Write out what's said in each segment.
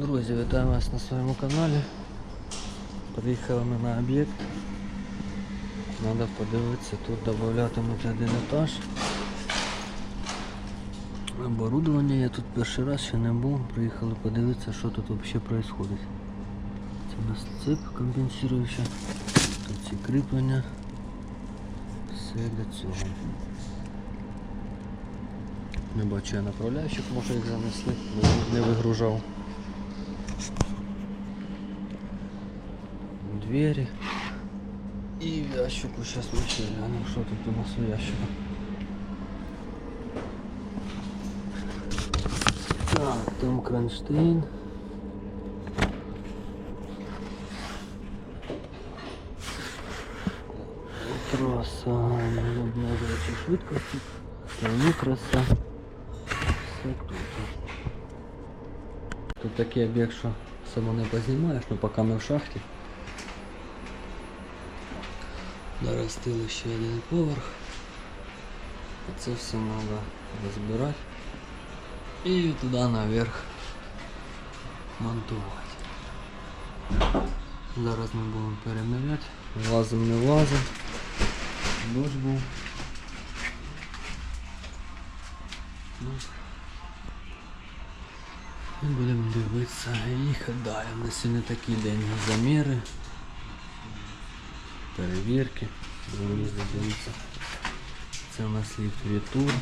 Друзі, вітаю вас на своєму каналі. Приїхали ми на об'єкт. Треба подивитися, тут додатимуть один етаж. Оборудовання я тут перший раз ще не був. Приїхали подивитися, що тут взагалі відбувається. Це у нас цеп компенсуюча. Тут ці кріплення. Все для цього. Не бачу я направляючих, може їх занесли, не вигружав. Двері. І в ящику сейчас вообще глянем, що тут у нас у ящику. Так, там кронштейн. Траса обмежуючи швидкості. Там краса. Все тут. Тут такий об'єкт, що само не познімаєш, ну поки ми в шахті. Наростили ще один поверх. Це все треба розбирати. І туди наверх монтувати. Зараз ми будемо переміряти. Влазим не влазим. Дощ був. Будемо дивитися їхати далі. У нас сьогодні такий день заміри, перевірки. Їздити дивитися. Це у нас ліфт Вітур.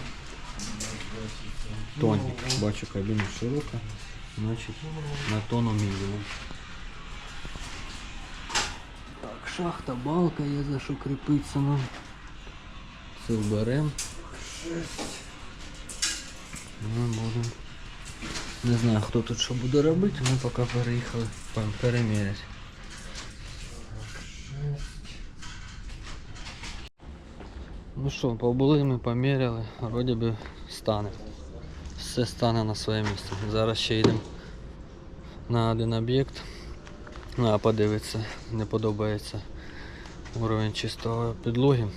Тонік. Бачу кабіна широка. Значить на тону мінімум. Так, шахта, балка є за що кріпиться нам. Це вберемо. Ми будемо. Не знаю хто тут що буде робити, ми поки переїхали пе- переміряти. Ну що, побули ми поміряли, вроді би стане. Все стане на своє місце. Зараз ще йдемо на один об'єкт. А, подивитися, не подобається уровень чистої підлоги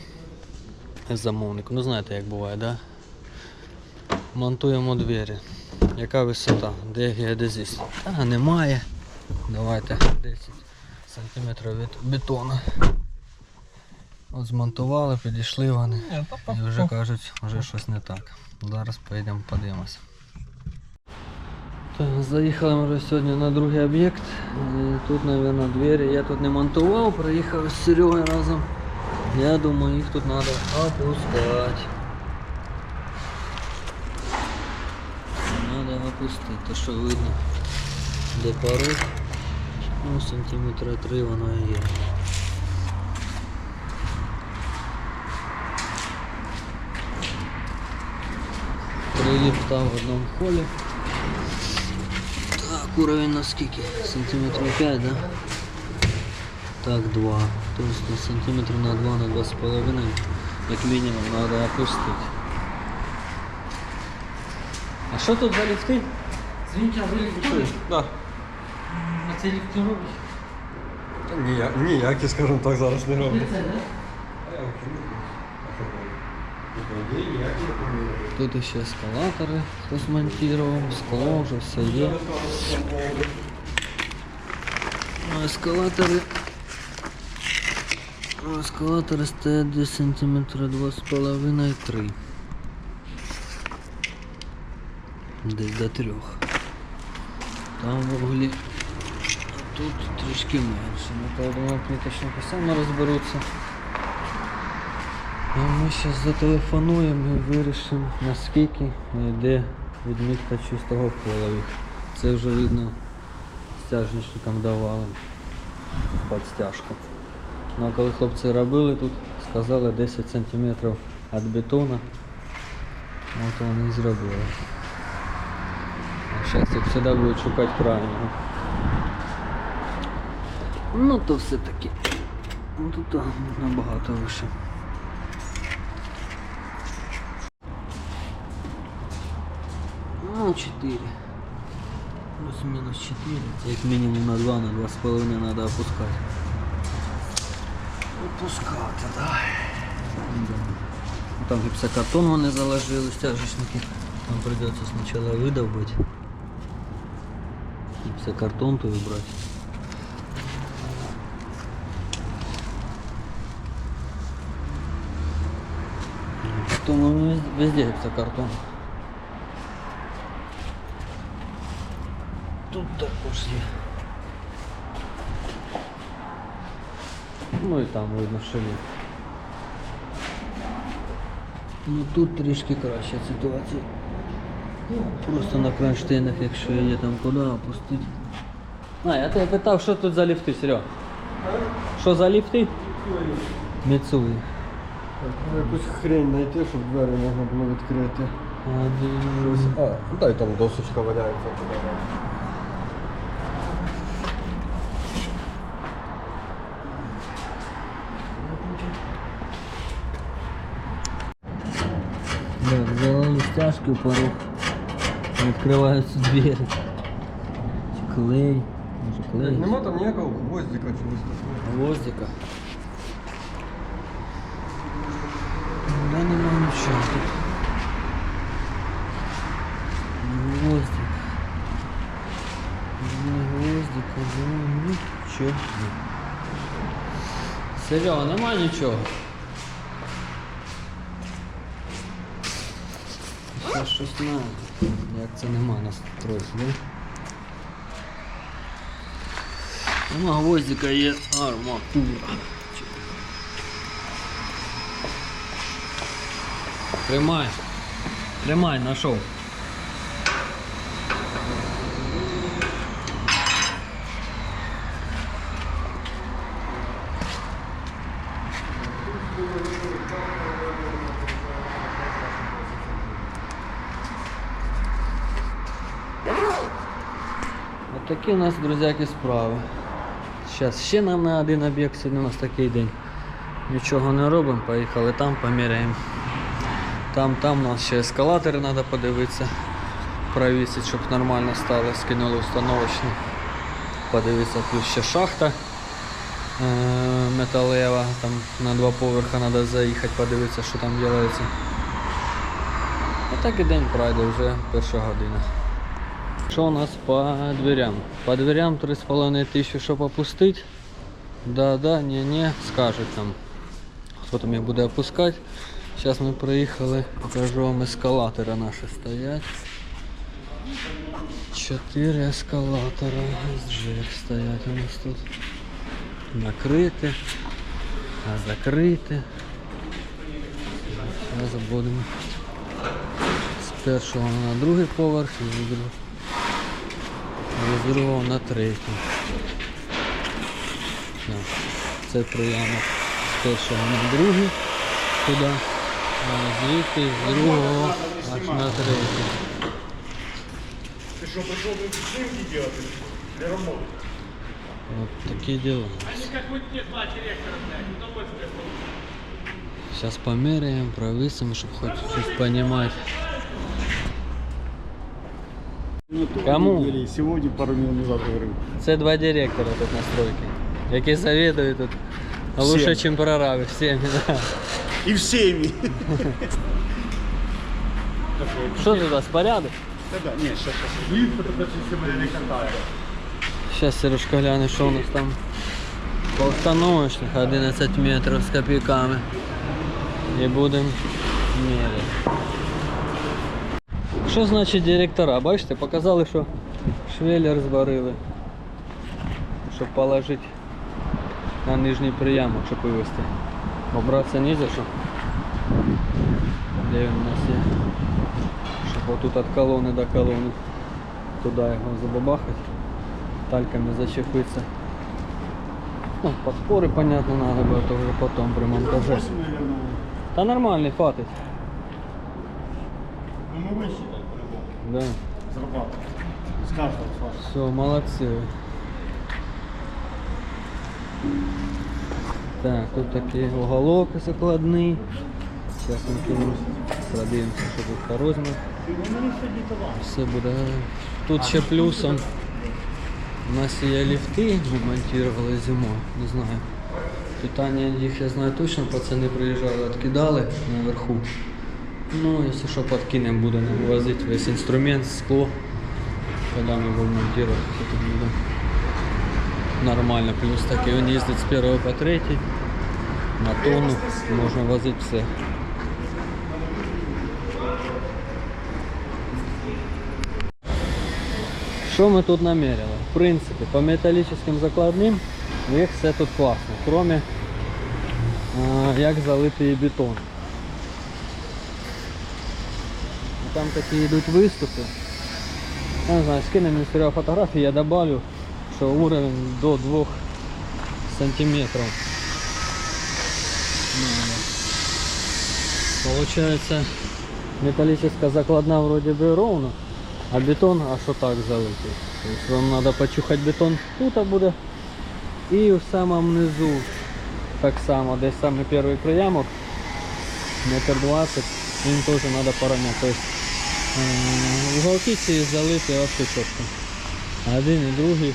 замовнику. Ну знаєте як буває, да? Монтуємо двері. Яка висота? Де геодезіст? А, немає. Давайте 10 см від бетону. От змонтували, підійшли вони. І вже кажуть, вже щось не так. Зараз поїдемо подивимося. Так, заїхали ми вже сьогодні на другий об'єкт. Тут, мабуть, двері. Я тут не монтував, приїхав з Серегою разом. Я думаю, їх тут треба опускати. Надо опустити, то що видно, де порог. Ну, сантиметра три воно і є. Приліп там в одному холі. Так, уровень на скільки? Сантиметрів 5, да? Так, 2. Тобто сантиметрів на 2, на 2,5, як мінімум, треба опустити. А що тут за ліфти? Звінча вилітали. Да. А це ліфти робиш? Ніяк, ніякі, скажімо так, зараз не роблять. Це, да? Тут ще ескалатори хтось монтував, скло вже все є. Ну, ескалатори. ну, Ескалатори стоять десь сантиметра 2,5-3. Десь до трьох. Там в углі. Тут трішки менше. Ну, я думаю, пліточники самі розберуться. А ми зараз зателефонуємо і вирішимо наскільки йде відмітка чистого пола. їх. Це вже видно стяжничникам давали під стяжку. Ну а коли хлопці робили тут, сказали 10 см від бетону. От вони і зробили. А зараз як завжди будуть шукати крайнього. Ну то все-таки. Ну тут набагато вище. Ну, 4. Плюс-минус 4. Це як мінімум на 2, на 2,5 треба опускати. Опускати, так. Да. Там гіпсокартон вони заложили, стяжечники. Нам придется спочатку видовбити. Все картон то вибрати. Потом он вез- везде это Тут також є. Ну і там видно, що є. Ну тут трішки краща ситуація. Просто на кронштейнах, якщо є там куди опустити. А, я тебе питав, що тут за ліфти, Серега? Що за ліфти? Міцуї. Якусь хрень знайти, щоб двері можна було відкрити. Один. А, дай там досочка валяється. взяла стяжки в порог. Відкриваються двері. Чи клей. Може клей. Нема там ніякого гвоздика чогось такого. Гвоздика. Да нема нічого тут. Ні Гвоздик. Ні гвоздика, ні нічого. Серега, нема нічого. Щось надо. Як це нема настройки, да? Нема гвоздика є арматура. Тримай. Тримай, нашов. Такі у нас, друзяки, справи. Зараз ще нам на один об'єкт, сьогодні у нас такий день. Нічого не робимо, поїхали там, поміряємо. Там, там у нас ще ескалатори треба подивитися, провісити, щоб нормально стало, скинули установочно. Подивитися, плюс ще шахта е, металева, там на два поверха треба заїхати, подивитися, що там робиться. А так і день пройде, вже перша година. Що у нас по дверям? По дверям 3,5 тисячі, щоб опустити. Да, да, ні, ні, скажуть нам. Хто там їх буде опускати. Зараз ми приїхали, покажу вам ескалатори наші стоять. Чотири ескалатора SG стоять у нас тут. Накриті, а закриті. Зараз будемо з першого на другий поверх, і з другого другого на третій. Це з першого на другий туди, а звідти з другого аж на третій. Ты что, пришел тут снимки делать для работы? От такі діла. Они как вот те два директора, блядь, удовольствие. Зараз поміряємо, провисимо, щоб хоч щось розуміти. Кому? Сегодня пару минут назад говорил. Це два директора тут на стройці, які завідують тут лучше, ніж прораби всіми. Да. И всеми. Що тут у вас порядок? Нет, сейчас, сейчас. Зараз Сережка гляне, що у нас там по установочних 11 метрів з копійками. І будемо міряти. Що значить директора? Бачите, показали, що швеллер зварили. Щоб положити на нижній приямок, щоб вивести. Обратися не за що. Де він у нас є? Щоб отут від колони до колони туди його забабахати тальками зачепиться. Ну, подпоры, понятно, надо будет уже потом при монтаже. наверное. Да нормальный хватит. Ну, мы высчитали по-любому. Да. Зарабатывать. С каждого, с вашего. Все, молодцы. вы. Так, тут такий уголок закладний. Сейчас ми кинемо, продивимося, що тут по розміру. Все буде. Тут ще плюсом. У нас є ліфти, ми монтували зимою, не знаю. Питання їх я знаю точно, пацани приїжджали, відкидали наверху. Ну, якщо що, подкинемо, буде нам возити весь інструмент, скло. Когда мы будем монтировать, все тут буде нормально. Плюс таки він їздить з першого по третій. На тонну можна возити все. Що ми тут наміряли? В принципі, по металічним закладним в них все тут класно, кроме як залити бетон. Там такі йдуть виступи. Я не знаю, скине мені Серега фотографії, я добавлю, що уровень до 2 сантиметров. Получается металлическая закладна вроде бы ровно, а бетон аж отак залитий. Тобто вам треба почухати бетон тут буде. І в самому низу так само, десь саме перший приямок, метр двадцять, він теж треба порівняти. Тобто е, уголки ці вообще чітко. Один і другий.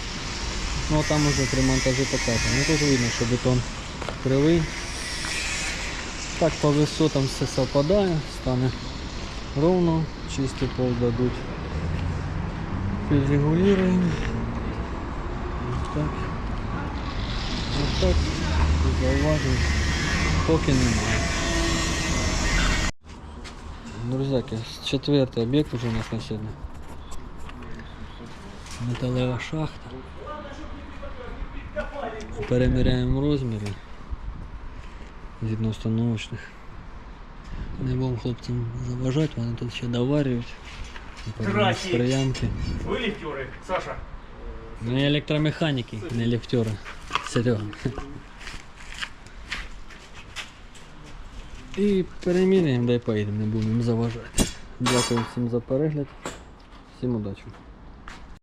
Ну там уже при монтажі показано. Ну тут видно, що бетон кривий. Так по висотам все совпадає, стане ровно, чистий пол дадуть. Підрегулюємо. Ось так. Ось так. Зауважень поки немає. Друзяки, четвертий об'єкт уже у нас на сьогодні. Металева шахта. Переміряємо розміри згідно установочних. Не будемо хлопцям заважати, вони тут ще доварюють. Приямки. Вы лифтеры, Саша? Ну, електромеханіки, не ліфтери. Серега. І переміряємо, дай поїдемо, не будемо заважати. Дякую всім за перегляд. Всім удачі.